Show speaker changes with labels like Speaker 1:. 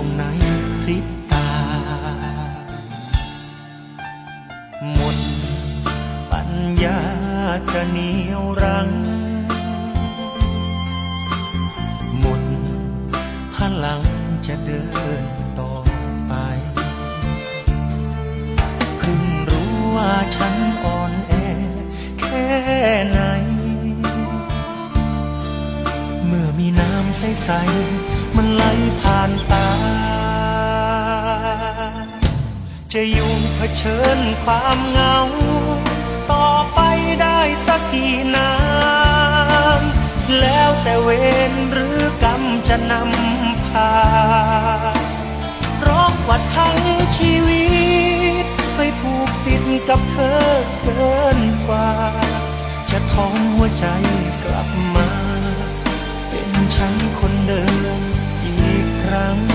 Speaker 1: ง ญาจะเหนียวรั้งหมดพลังจะเดินต่อไปเพิ่งรู้ว่าฉันอ่อนแอแค่ไหน เมื่อมีน้ำใสๆมันไหลผ่านตาจะอยู่เผชิญความเหงา ที่นานแล้วแต่เวรหรือกรรมจะนำพาร้องว่ดทั้งชีวิตไปผูกติดกับเธอเกินกว่า จะถอนหัวใจกลับมา เป็นฉันคนเดิมอีกครั้ง